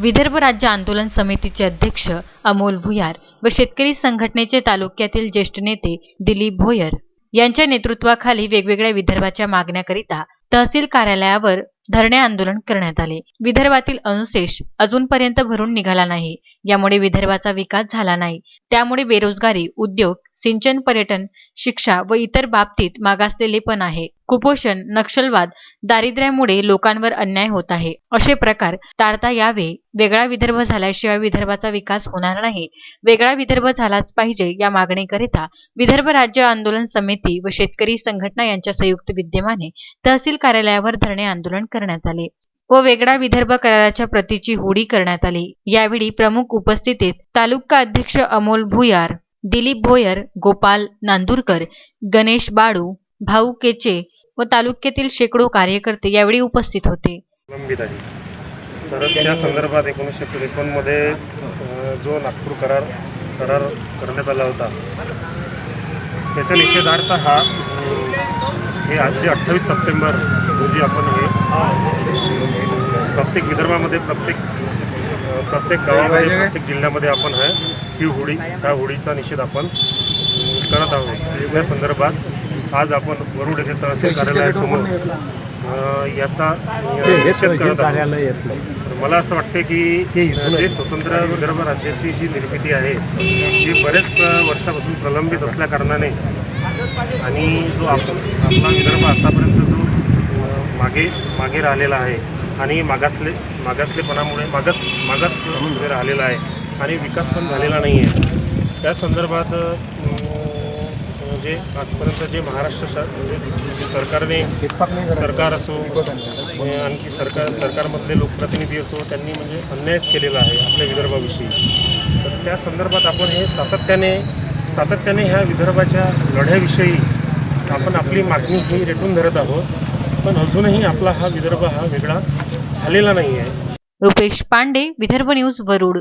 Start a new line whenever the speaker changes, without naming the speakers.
विदर्भ राज्य आंदोलन समितीचे अध्यक्ष अमोल भुयार व शेतकरी संघटनेचे तालुक्यातील ज्येष्ठ नेते दिलीप भोयर यांच्या नेतृत्वाखाली वेगवेगळ्या विदर्भाच्या मागण्याकरिता तहसील कार्यालयावर धरणे आंदोलन करण्यात आले. विदर्भातील अनुशेष अजूनपर्यंत भरून निघाला नाही. यामुळे विदर्भाचा विकास झाला नाही. त्यामुळे बेरोजगारी उद्योग सिंचन पर्यटन शिक्षा व इतर बाबतीत मागासलेले पण आहे. कुपोषण नक्षलवाद दारिद्र्यामुळे लोकांवर अन्याय होत आहे. असे प्रकार टाळता यावे. वेगळा विदर्भ झाल्याशिवाय विदर्भाचा विकास होणार नाही. वेगळा विदर्भ झालाच पाहिजे या मागणीकरिता विदर्भ राज्य आंदोलन समिती व शेतकरी संघटना यांच्या संयुक्त विद्यमाने तहसील कार्यालयावर धरणे आंदोलन करण्यात आले व वेगळा विदर्भ कराराच्या प्रतीची होडी करण्यात आली. यावेळी प्रमुख उपस्थितीत तालुका अध्यक्ष अमोल भुयार दिलीप भोयर गोपाल नांदुरकर गणेश बाळू भाऊ केचे व तालुक्यातील शेकडो कार्यकर्ते यावेळी उपस्थित होते.
प्रलंबित आहे. तर त्या संदर्भात एकोणीसशे त्रेपन्नमध्ये जो नागपूर करार करार करण्यात आला होता त्याच्या निषेधार्थ हा हे आज जे अठ्ठावीस सप्टेंबर रोजी आपण हे प्रत्येक विदर्भामध्ये प्रत्येक प्रत्येक गावामध्ये प्रत्येक जिल्ह्यामध्ये आपण हा ही होळी त्या होळीचा निषेध आपण करत आहोत. या संदर्भात आज आपण वरुड येथे तहसील कार्यालयासमोर याचा निषेध करत आहोत. मला असं वाटते की जे स्वतंत्र विदर्भ राज्याची जी निर्मिती आहे ती बरेच वर्षापासून प्रलंबित असल्याकारणाने आणि जो आपण आपला विदर्भ आतापर्यंत जो मागे मागे राहिलेला आहे आणि मागासले मागासलेपणामुळे मागास मागासमध्ये म्हणजे राहिलेला आहे आणि विकास पण झालेला नाही आहे. त्या संदर्भात म्हणजे जे आजपर्यंत जे महाराष्ट्र शा म्हणजे सरकारने सरकार असो आणखी सरकार सरकारमधले लोकप्रतिनिधी असो त्यांनी म्हणजे अन्यायच केलेला आहे आपल्या विदर्भाविषयी. तर त्या संदर्भात आपण हे सातत्याने सातत्याने ह्या विदर्भाच्या लढ्याविषयी आपण आपली मागणी ही रेटून धरत आहोत. पण अजूनही आपला हा विदर्भ हा वेगळा झालेला नाही आहे
रुपेश पांडे विदर्भ न्यूज वरुड.